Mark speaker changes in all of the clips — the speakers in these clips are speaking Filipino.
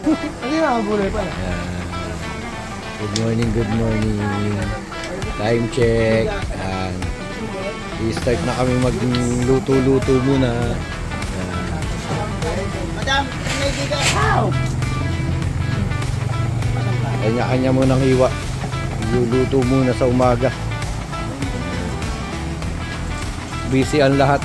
Speaker 1: Hindi na, bulay pa.
Speaker 2: Ayan. Good morning, good morning. Time check. Ayan. I-start na kami magluto-luto muna.
Speaker 1: Madam, may bigas. How?
Speaker 2: Kanya-kanya munang hiwa. Luluto muna sa umaga. Busy ang lahat.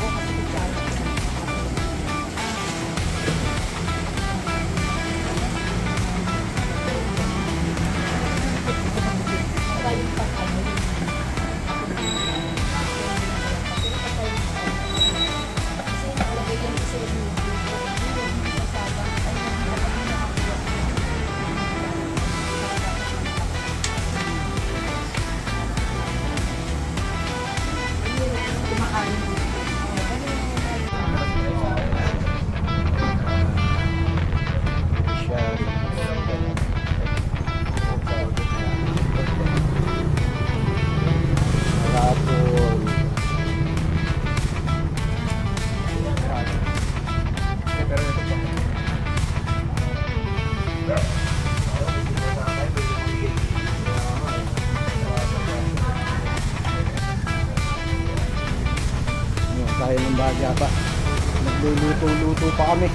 Speaker 2: Pa. Nagluluto-luto pa kami.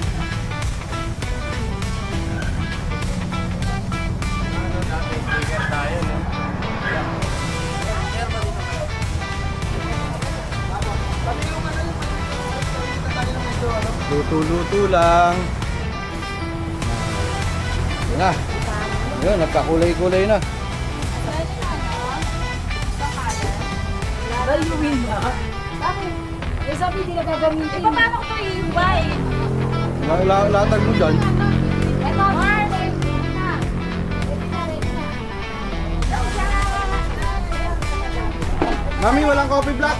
Speaker 2: Luto-luto lang. Yan na. Yun, nagkakulay-kulay na.
Speaker 3: Bayuin na. Bakit? Eh, sabi hindi na gagamitin. Eh, paano ko ito i-invite?
Speaker 2: La- la- Latag mo dyan.
Speaker 3: Ito, na.
Speaker 2: Mami, walang coffee black.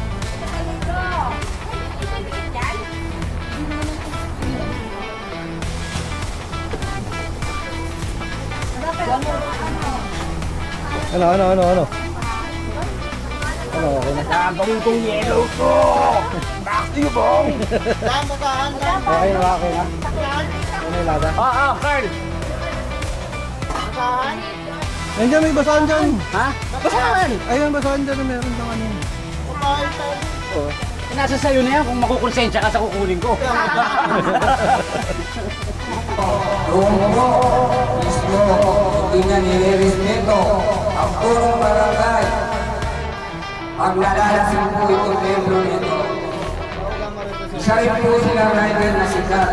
Speaker 2: Ano, ano, ano, ano? Ano, na.
Speaker 1: Gagawin kong yellow ko. Back to you, bong. Basahan. Dam,
Speaker 2: Okay na, okay na. Ano yung lada?
Speaker 1: Ah, ah, Carl. Basahan.
Speaker 2: Nandiyan, may basahan dyan.
Speaker 1: Ha? Basahan.
Speaker 2: Ayun, basahan dyan. Meron sa kanina.
Speaker 1: Kumain tayo.
Speaker 4: Nasa sayo na yan kung makukonsensya ka sa kukunin ko.
Speaker 5: Rumbo, mismo, hindi niya nire-respeto ang purong barangay. Ang nalalasin po itong membro nito. Isa rin po silang rider na sikat.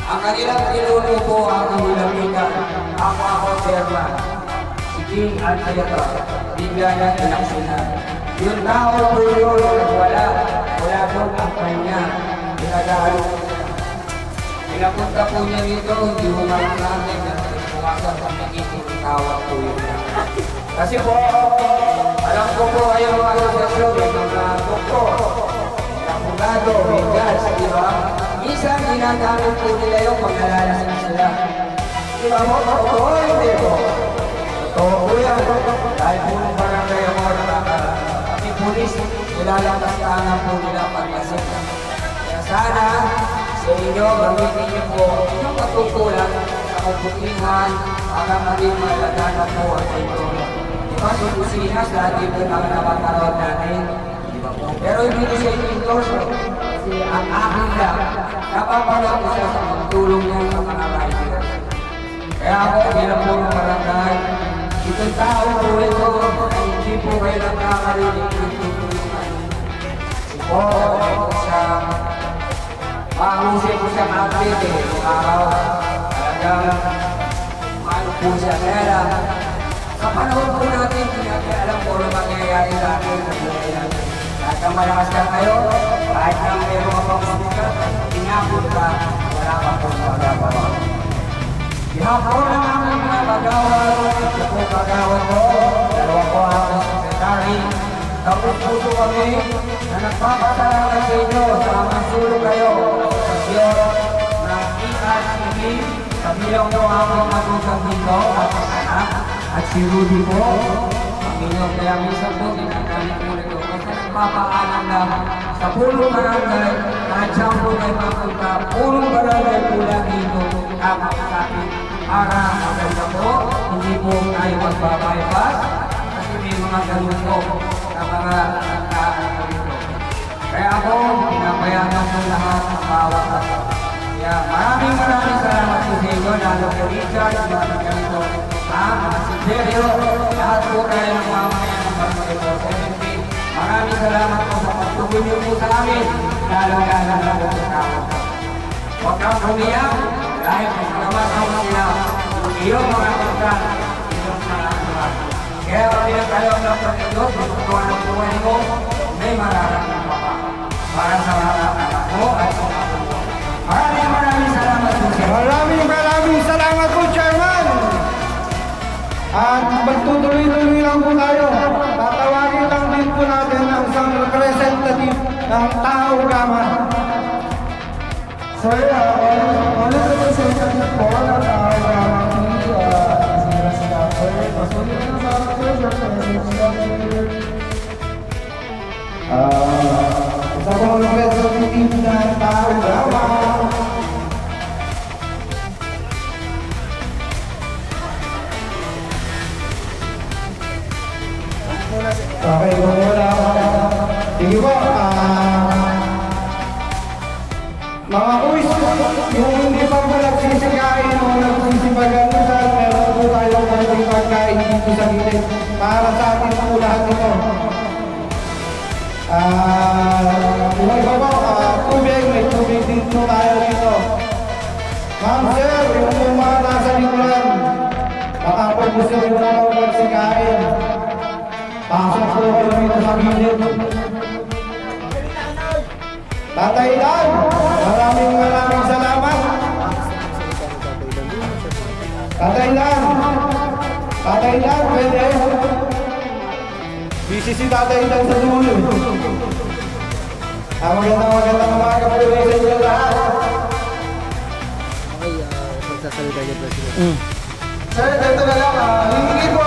Speaker 5: Ang kanilang pinuno po ang kanilang ikat. Ako chairman. Si King Alcayata. Bigla niya inaksinan. Yung tao po yun, wala. Wala doon ang kanya. Pinagalo Pinapunta po niya dito, hindi mo nga namin na pumasok sa nagiging tawag po yun. Kasi po, alam ko po kayo mga asosasyon, may mga doktor, abogado, may judge, di ba? Minsan, ginagamit po nila yung pag nalalasan sila. Di ba mo? Totoo, hindi po. Totoo po yan. Dahil po ng barangay ako nakaka. Kami pulis, nilalakas kanan po nila pagkasip. Kaya sana, sa inyo, gamitin niyo po yung katutulan sa kabutihan para maging malagana po ang inyo. Di ba, sa kusinas, lagi po kami napatawag natin. Pero hindi ko sa inyo endorse, kasi ang akin lang, napapanood ko siya sa pagtulong niya sa mga rider. Kaya ako, bilang po ng barangay, itong tao po ito, hindi po kayo nagkakarinig ng tutulungan. Si po, ito siya, Mahusay po siya mag-update eh, nung araw. Talagang, ano po siya. Kaya sa panahon po natin, hindi natin alam kung ano mangyayari sa atin sa buhay natin. Kahit ang malakas ka kayo, kahit na meron ka pang sumikat, inabot ka, wala ka pong magagawa. Ihapon ang aming mga bagawad, ito po bagawad ko, dalawa po ang sekretary, tapos puso kami na nagpapasalamat sa inyo. Sa mga kayo. Sa sosyon ng ERCB, kabilang po ang mga magugang dito. At anak at si Rudy po. Ang inyong kaya minsan po na sa pulong barangay saan po kayo mapunta, pulong barangay po lagi ito tama sa atin para maganda po, hindi po tayo magbabaypas kasi may mga ganun po na mga nagkaan po ito. Kaya ako, pinapayagan po lahat ng bawat ako. Kaya maraming maraming salamat po sa inyo, lalo po Richard, mga ganito, ah, mga si Sergio, lahat po tayo ng pagtuloy niyo po sa amin, lalo na po sa. Huwag kang umiyak dahil ang sila, iyong mga pagkan, iyong mga anak. Kaya pinagkaroon ng Panginoon, pagkukuha ng buhay mo, may mararamdaman ka pa para sa mga anak mo at mga anak. Maraming maraming salamat po sa inyo.
Speaker 2: Maraming maraming salamat po, Chairman! At magtutuloy-tuloy lang po tayo. Tatawagin lang din po natin isang representative ng Tao Gama. Sir, uh, ano representative po ng Tao Gama? Sila sila, sir. Pasulit na sa akin, sir. Ah, isa pong representative ng Tao Gama. Okay, kung wala Sige po, ah... mga kuis, yung hindi pa po nagsisikain o nagsisipag-anusan, meron po tayong konting pagkain dito sa gilid para sa atin po lahat ito. Ah, uh, iba po, ah, tubig, may tubig din tayo dito. Ma'am, sir, yung mga nasa likuran, baka po gusto rin po magsikain. Pasok po kayo dito sa gilid. Tatay Dan, maraming maraming salamat. Tatay Dan, Tatay Dan, pwede. Busy si Tatay Dan sa dulo. Ah, magandang magandang umaga po sa inyo lahat.
Speaker 6: Okay, uh, magsasalita niya, President.
Speaker 2: Sir, ito na lang. ah, Hihingi po